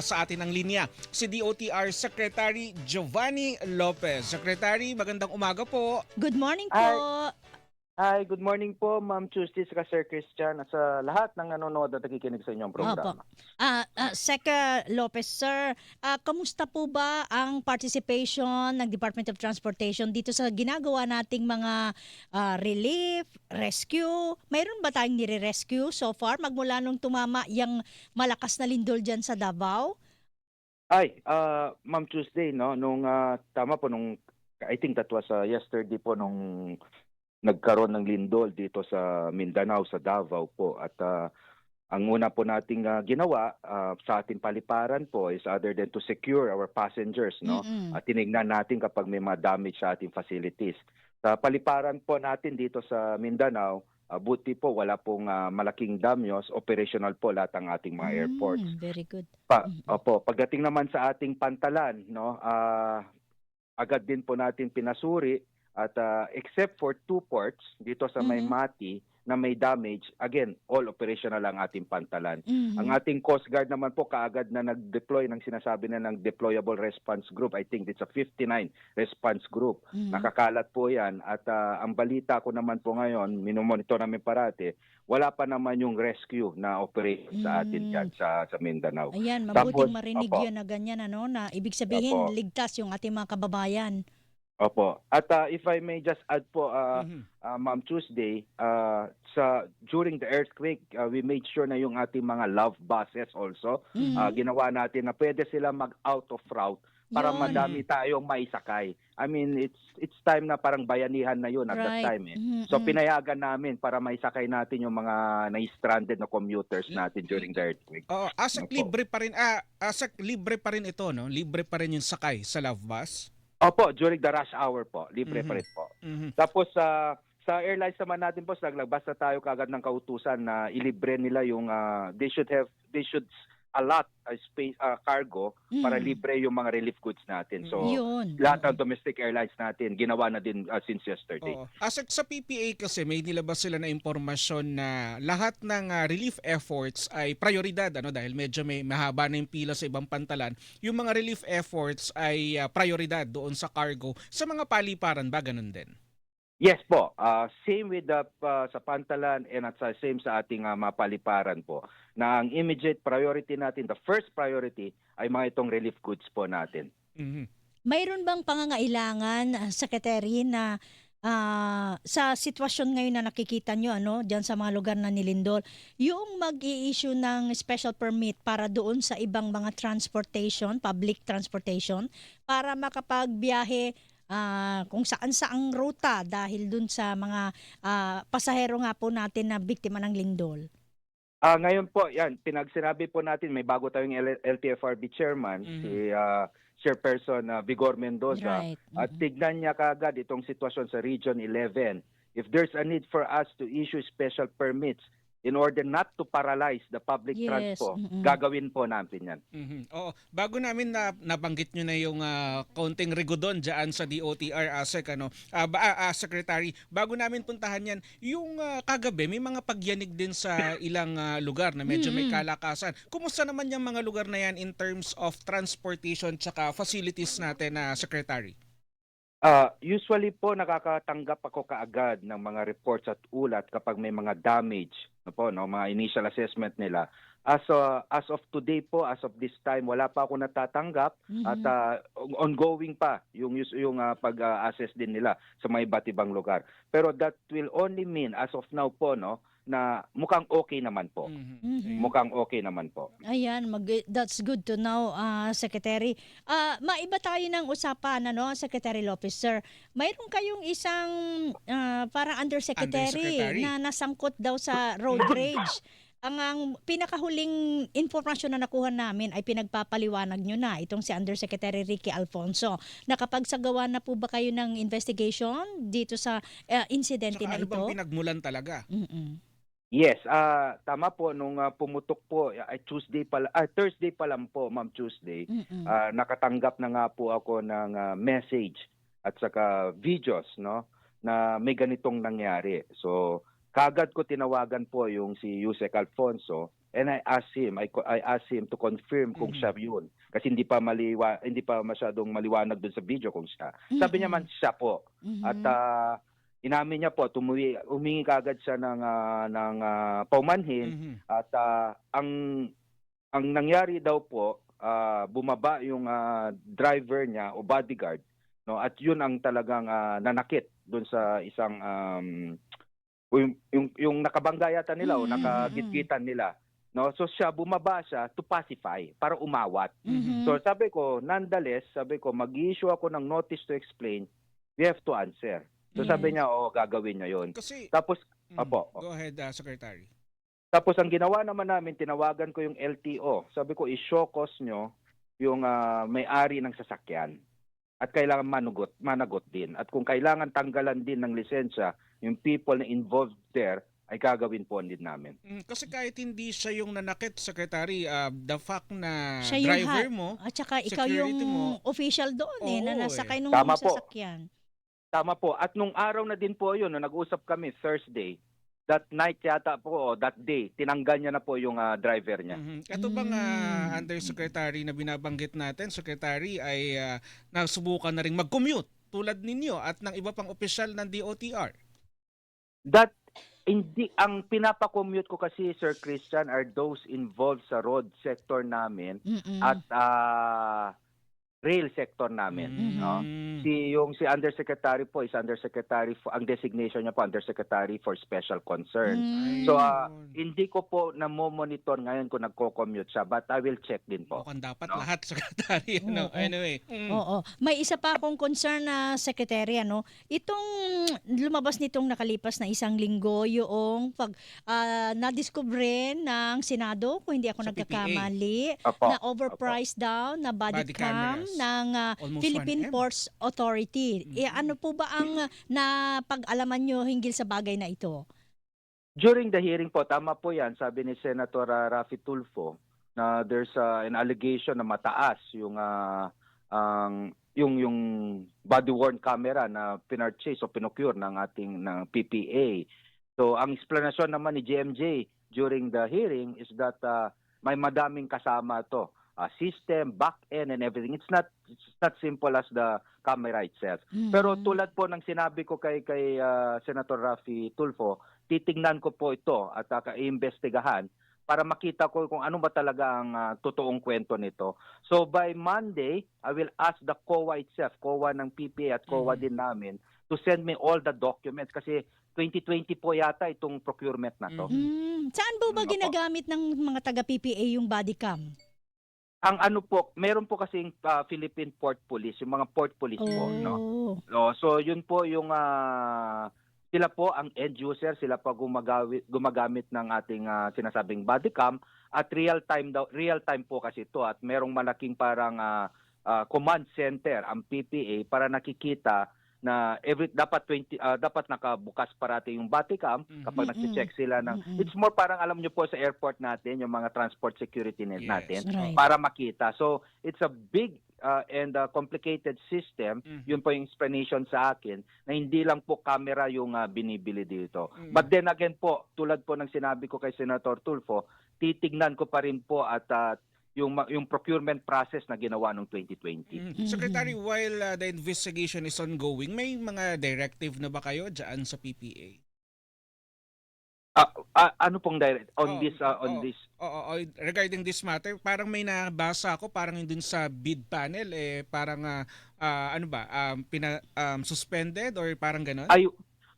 Sa atin ang linya, si DOTR Secretary Giovanni Lopez. Secretary, magandang umaga po. Good morning po. Hi, good morning po, Ma'am Tuesday, saka Sir Christian, at sa lahat ng nanonood at nakikinig sa inyong programa. Ah, ah, Seka Lopez, sir, ah, kamusta po ba ang participation ng Department of Transportation dito sa ginagawa nating mga ah, relief, rescue? Mayroon ba tayong nire-rescue so far magmula nung tumama yung malakas na lindol dyan sa Davao? Ay, ah, Ma'am Tuesday, no, nung ah, tama po nung I think that was ah, yesterday po nung nagkaroon ng lindol dito sa Mindanao, sa Davao po at ah, ang una po nating ah, ginawa ah, sa ating paliparan po is other than to secure our passengers, no. Mm-mm. at tinignan natin kapag may mga damage sa ating facilities. Sa paliparan po natin dito sa Mindanao, ah, buti po wala pong ah, malaking damyos, operational po lahat ang ating mga airports. Mm, very good. Pa, Mm. opo, pagdating naman sa ating pantalan, no, ah, agad din po natin pinasuri at ah, except for two ports dito sa May Mhm. Mati na may damage, again, all operational ang ating pantalan. Mhm. Ang ating Coast Guard naman po kaagad na nag-deploy ng sinasabi na ng Deployable Response Group. I think it's a 59 response group. Mhm. Nakakalat po yan. At ah, ang balita ko naman po ngayon, minomonitor namin parate, wala pa naman yung rescue na operate sa atin Mm. yan sa, sa Mindanao. Ayan, Tapos, mabuting marinig opo. yun na ganyan, ano, na ibig sabihin, Opo. ligtas yung ating mga kababayan. Opo. At ah, if I may just add po, ah, Mhm. ah, Ma'am Tuesday, ah, sa during the earthquake, ah, we made sure na yung ating mga love buses also, Mhm. ah, ginawa natin na pwede sila mag-out of route para Yun. madami tayong maisakay. I mean, it's it's time na parang bayanihan na yun at that Right. time. Eh. Mhm, So mhm. pinayagan namin para maisakay natin yung mga na-stranded na commuters Mm. natin during the earthquake. Oo, asek Opo. libre pa rin ah, asek libre pa rin ito, no? Libre pa rin yung sakay sa Love Bus. Opo, during the rush hour po, libre Mhm. pa rin po. Mhm. Tapos sa sa airlines naman natin po, naglabas na tayo kagad ng kautusan na ilibre nila yung ah, they should have they should allot a space ah, cargo para Mhm. libre yung mga relief goods natin. So Yun. lahat ng domestic airlines natin ginawa na din ah, since yesterday. Oo. Asek sa PPA kasi may nilabas sila na impormasyon na lahat ng ah, relief efforts ay prioridad ano dahil medyo may mahaba na yung pila sa ibang pantalan. Yung mga relief efforts ay ah, prioridad doon sa cargo. Sa mga paliparan ba ganun din? Yes po. Ah, same with the ah, sa pantalan and at sa same sa ating ah, mga paliparan po. Na ang immediate priority natin, the first priority ay mga itong relief goods po natin. Mhm. Mayroon bang pangangailangan, Secretary, na ah, sa sitwasyon ngayon na nakikita nyo, ano, dyan sa mga lugar na nilindol, yung mag issue ng special permit para doon sa ibang mga transportation, public transportation, para makapagbiyahe ah, kung saan-saang ruta dahil dun sa mga ah, pasahero nga po natin na biktima ng lindol. Ah, ngayon po, yan, pinagsinabi po natin, may bago tayong L- LTFRB chairman, Mhm. si ah, Chairperson ah, Vigor Mendoza. Right. At Mhm. tignan niya kagad itong sitwasyon sa Region 11. If there's a need for us to issue special permits in order not to paralyze the public Yes, transport, mm-mm. gagawin po natin yan. Mhm. Oo, bago namin na nabanggit nyo na yung ah, kaunting rigodon diyan sa DOTR ASEC ano, ah, ba, ah, secretary, bago namin puntahan yan, yung ah, kagabi may mga pagyanig din sa ilang ah, lugar na medyo may Mm-mm. kalakasan. Kumusta naman yung mga lugar na yan in terms of transportation tsaka facilities natin na secretary? Ah, usually po nakakatanggap ako kaagad ng mga reports at ulat kapag may mga damage, no po, no, mga initial assessment nila. As uh, as of today po, as of this time, wala pa ako natatanggap Mhm. at ah, ongoing pa yung yung ah, pag-assess din nila sa mga iba't ibang lugar. Pero that will only mean as of now po no na mukhang okay naman po. Mhm. Mhm. Mukhang okay naman po. Ayan, mag, that's good to know, ah, Secretary. Ah, maiba tayo ng usapan, ano, Secretary Lopez, sir. Mayroon kayong isang ah, parang undersecretary, Undersecretary. na nasangkot daw sa road rage. Ang, ang pinakahuling informasyon na nakuha namin ay pinagpapaliwanag nyo na itong si Undersecretary Ricky Alfonso. Nakapagsagawa na po ba kayo ng investigation dito sa ah, insidente Tsaka na ano ito? bang pinagmulan talaga? Mm-mm. Yes, ah tama po nung ah, pumutok po ay Tuesday pa ah, Thursday pa lang po, Ma'am Tuesday. Mm-mm. ah, nakatanggap na nga po ako ng ah, message at saka videos no na may ganitong nangyari. So kagad ko tinawagan po yung si Yusek Alfonso and I asked him, I, I asked him to confirm kung Mhm. siya yun. Kasi hindi pa maliwa, hindi pa masyadong maliwanag dun sa video kung siya. Sabi niya man siya po. Mhm. At ah, inamin niya po, tumuwi, humingi kagad siya ng, ah, ng ah, paumanhin Mhm. at ah, ang ang nangyari daw po, ah, bumaba yung ah, driver niya o bodyguard, no? At yun ang talagang ah, nanakit doon sa isang um, yung, yung yung nakabangga yata nila o Mm, nakagitgitan nila. No, so siya bumaba siya to pacify para umawat. Mhm. So sabi ko, nonetheless, sabi ko mag-issue ako ng notice to explain. We have to answer. So sabi Yes. niya, oo, gagawin niya 'yon. Kasi Tapos Mm, Apo. Go ahead, uh, Secretary. Tapos ang ginawa naman namin, tinawagan ko yung LTO. Sabi ko, i-show cause nyo yung ah, may-ari ng sasakyan. At kailangan manugot, managot din. At kung kailangan tanggalan din ng lisensya, yung people na involved there, ay gagawin po din namin. Mm, kasi kahit hindi siya yung nanakit, Secretary, uh, the fact na Siya yung driver ha- mo, At saka ikaw yung mo. official doon eh, na Oo, nasakay eh. nung Tama po. sasakyan. Tama po. At nung araw na din po yun, nung nag-usap kami, Thursday, that night yata po, o that day, tinanggal niya na po yung ah, driver niya. Mhm. Ito bang uh, undersecretary na binabanggit natin, secretary, ay uh, nasubukan na rin mag-commute tulad ninyo at ng iba pang opisyal ng DOTR? That hindi ang pinapakommute ko kasi Sir Christian are those involved sa road sector namin Mm-mm. at ah, rail sector namin, Mhm. no? Si yung si undersecretary po is undersecretary for ang designation niya po undersecretary for special concern. Mm. So ah, Ayun. hindi ko po na monitor ngayon kung nagko-commute siya but I will check din po. Mukhang dapat No? lahat, secretary. Ano? Oo. Anyway. mm. Oo. May isa pa akong concern na secretary ano. Itong lumabas nitong nakalipas na isang linggo yung pag ah, na-discover ng Senado kung hindi ako Sa nagkakamali Opo. na overpriced daw na body, Body cam cameras. Ng ah, Almost Philippine 1M. Ports Authority. Eh, Mhm. ano po ba ang napag-alaman nyo hinggil sa bagay na ito? During the hearing po, tama po 'yan, sabi ni Senator ah, Rafi Tulfo na there's ah, an allegation na mataas yung ah, ang yung yung body worn camera na pinurchase o pinocure ng ating ng PPA. So ang explanation naman ni GMJ during the hearing is that ah, may madaming kasama to. Ah, system, back end and everything. It's not it's not simple as the camera itself. Pero Mhm. tulad po ng sinabi ko kay kay ah, Senator Rafi Tulfo, titingnan ko po ito at uh, iimbestigahan para makita ko kung ano ba talaga ang ah, totoong kwento nito. So by Monday, I will ask the COA itself, COA ng PPA at COA Mhm. din namin to send me all the documents kasi 2020 po yata itong procurement na to. Mhm. Mm, saan po ba Mm, ginagamit ng mga taga PPA yung body cam? Ang ano po, meron po kasing ah, Philippine Port Police, yung mga port police po, no. Oh. No, so yun po yung ah, sila po ang end user, sila pa gumagamit gumagamit ng ating ah, sinasabing body cam at real time daw real time po kasi ito at merong malaking parang ah, ah, command center ang PPA para nakikita na every dapat 20 ah, dapat nakabukas parati yung body cam Mhm. kapag Mm-mm. nagche-check sila ng Mm-mm. it's more parang alam niyo po sa airport natin yung mga transport security net Yes. natin Right. para makita. So, it's a big uh, and uh, complicated system. Mhm. Yun po yung explanation sa akin na hindi lang po camera yung uh, binibili dito. Mhm. But then again po, tulad po ng sinabi ko kay Senator Tulfo, titignan ko pa rin po at uh, yung yung procurement process na ginawa noong 2020. Mhm. Mhm. Secretary, while uh, the investigation is ongoing, may mga directive na ba kayo dyan sa PPA? Ah, ah, ano pong direct Oh, on this uh, on oh. this Oo, oo, regarding this matter, parang may nabasa ako parang yun dun sa bid panel eh parang ah, ah, ano ba, um, pina, um, suspended or parang ganon? ay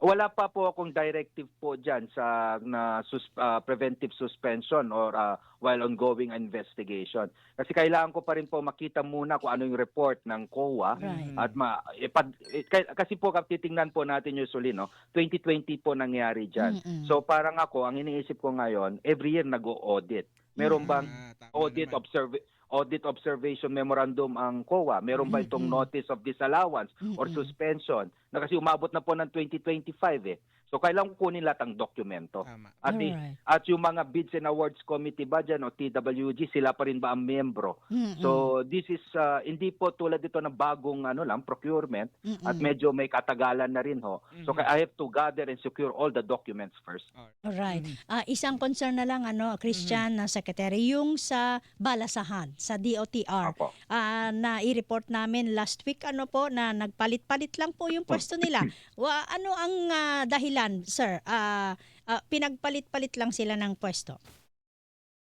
wala pa po akong directive po diyan sa na sus, ah, preventive suspension or ah, while ongoing investigation. Kasi kailangan ko pa rin po makita muna kung ano yung report ng COA Right. At ma ipad, eh, kay- kasi po kap titingnan po natin usually no 2020 po nangyari diyan. Mm-mm. So parang ako ang iniisip ko ngayon every year nag-audit. Meron bang Ah, audit naman. observe audit observation memorandum ang COA? Meron ba itong Mm-mm. notice of disallowance or Mm-mm. suspension? Na kasi umabot na po ng 2025 eh. So kailangan kunin lahat ang dokumento. Tama. At, Alright. at yung mga Bids and Awards Committee ba dyan o TWG, sila pa rin ba ang membro? Mm-mm. So this is uh, hindi po tulad dito ng bagong ano lang procurement Mm-mm. at medyo may katagalan na rin ho. So Mhm. I have to gather and secure all the documents first. Alright. Mhm. Ah, isang concern na lang ano, Christian na secretary, yung sa balasahan sa DOTR. Apo. Ah, na i-report namin last week ano po na nagpalit-palit lang po yung pwesto nila. Wa ano ang ah, dahilan, sir? Ah, ah, pinagpalit-palit lang sila ng pwesto.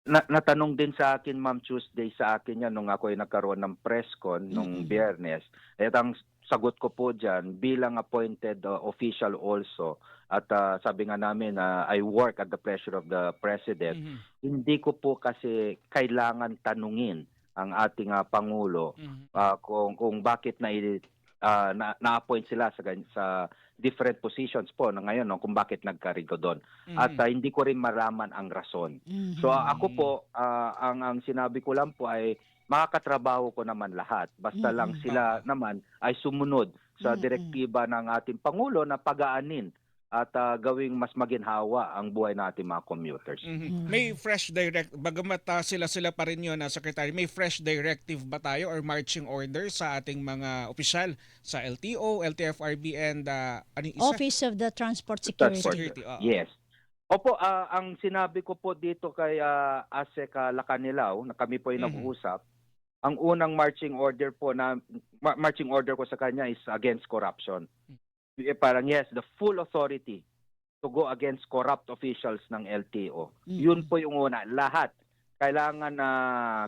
Na, natanong din sa akin Ma'am Tuesday sa akin yan nung ako ay nagkaroon ng press con nung Mm-mm. biyernes. At ang sagot ko po dyan bilang appointed uh, official also at uh, sabi nga namin na I work at the pleasure of the president. Mhm. Hindi ko po kasi kailangan tanungin ang ating uh, pangulo Mhm. ah, kung kung bakit na, ah, na na-appoint sila sa sa different positions po na ngayon no, kung bakit nagkarigo doon. At Mhm. ah, hindi ko rin maraman ang rason. Mhm. So ah, ako po ah, ang ang sinabi ko lang po ay makakatrabaho ko naman lahat basta lang Mm-mm. sila naman ay sumunod sa Mm-mm. direktiba ng ating pangulo na pagaanin at ah, gawing mas maginhawa ang buhay nating mga commuters. Mhm. Mm. May fresh direct bagamat ah, sila-sila pa rin 'yon na secretary, may fresh directive ba tayo or marching order sa ating mga opisyal sa LTO, LTFRB and ah, ano isa? Office of the Transport Security. Transport. Security. oo. Yes. Opo, ah, ang sinabi ko po dito kay uh, ASEC ah, Lacanilao, na kami po ay Mhm. nag-uusap, ang unang marching order po na ma- marching order ko sa kanya is against corruption. Eh, parang yes, the full authority to go against corrupt officials ng LTO. Mhm. Yun po yung una, lahat kailangan na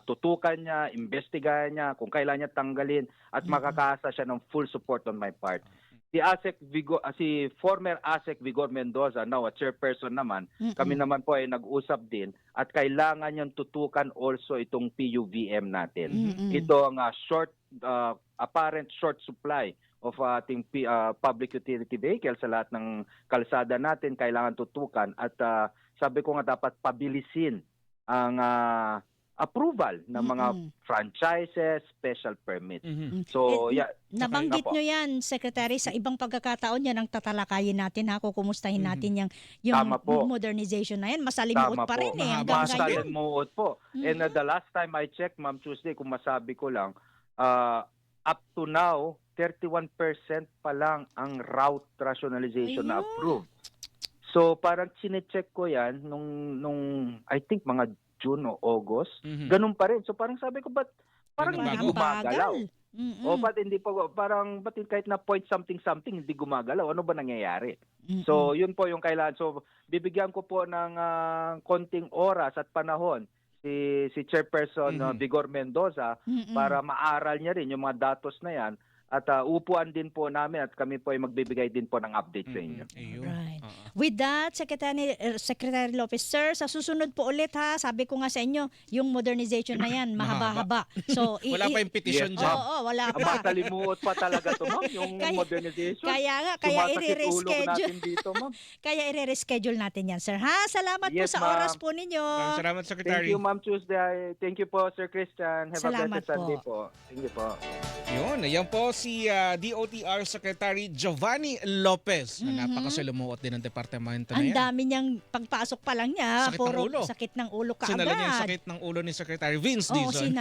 tutukan niya, investigahan niya, kung kailan niya tanggalin at Mhm. makakaasa siya ng full support on my part. Si ASEC Vigor, ah, si former ASEC Vigor Mendoza, now a chairperson naman, Mm-mm. kami naman po ay nag-usap din at kailangan niyang tutukan also itong PUVM natin. Mm-mm. Ito ang ah, short ah, apparent short supply of ating P- ah, public utility vehicle sa lahat ng kalsada natin kailangan tutukan at ah, sabi ko nga dapat pabilisin ang ah, approval ng mga Mm-mm. franchises, special permit. Mhm. So, Eh, yeah, Nabanggit nyo yan, Secretary, sa ibang pagkakataon yan ang tatalakayin natin ha, kukumustahin Mhm. natin yung, yung Tama po. modernization na yan. Masalimuot Tama pa po. rin eh, Mahaba hanggang sa ngayon. Masalimuot po. And uh, Mhm. the last time I checked, Ma'am Tuesday, kung masabi ko lang, uh, up to now, 31% pa lang ang route rationalization na Ayun. approved. So parang chinecheck ko yan nung, nung I think mga June o August. Mhm. Ganun pa rin. So parang sabi ko, ba't parang Ganun hindi gumagalaw? Mm-mm. O ba't hindi pa, parang ba't kahit na point something something hindi gumagalaw? Ano ba nangyayari? Mm-mm. So, yun po yung kailangan. So, bibigyan ko po ng ah, konting oras at panahon si si Chairperson ah, Mhm. Vigor Mendoza Mm-mm. para maaral niya rin yung mga datos na yan at ah, upuan din po namin at kami po ay magbibigay din po ng update sa inyo. Ayun. Right. Oo. With that, Secretary, uh, Secretary Lopez, sir, sa susunod po ulit ha, sabi ko nga sa inyo, yung modernization na yan, mahaba-haba. So, i- Wala pa yung petition Yes, Oo, dyan. oo, wala Ang pa. matalimuot pa talaga to, ma'am, yung Kaya- modernization. Kaya nga, kaya i-reschedule. natin dito, ma'am. Kaya i-reschedule natin yan, sir. Ha? Salamat po Yes, sa ma'am. oras po ninyo. Maraming Salamat, Thank Secretary. you, Ma'am Tuesday. Thank you po, Sir Christian. Have Salamat a blessed Sunday po. Thank you po. Yun, ayan po si ah, DOTR Secretary Giovanni Lopez na Mhm. napakasalimuot din ng departamento na Ang yan. dami niyang pagpasok pa lang niya. Sakit ng puro ulo. sakit ng ulo kaagad. Sinala niya yung sakit ng ulo ni Secretary Vince Oo, Dizon.